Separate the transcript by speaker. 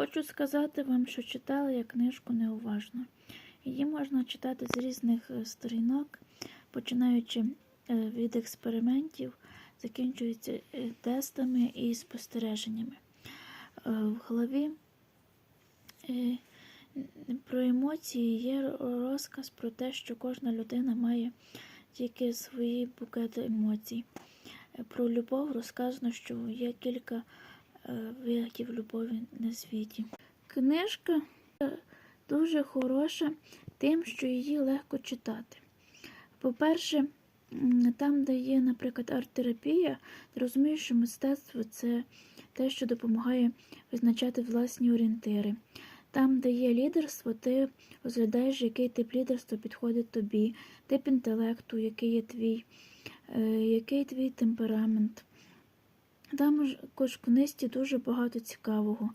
Speaker 1: Хочу сказати вам, що читала я книжку неуважно. Її можна читати з різних е, сторінок, починаючи е, від експериментів, закінчуючи е, тестами і спостереженнями. В голові про емоції є розказ про те, що кожна людина має тільки свої букети емоцій. Про любов розказано, що є кілька виглядів любові на світі. Книжка е, дуже хороша тим, що її легко читати. По-перше, там, де є, наприклад, арт-терапія, ти розумієш, що мистецтво це те, що допомагає визначати власні орієнтири. Там, де є лідерство, ти розглядаєш, який тип лідерства підходить тобі, тип інтелекту, який є твій, е, який твій темперамент. Там також в дуже багато цікавого.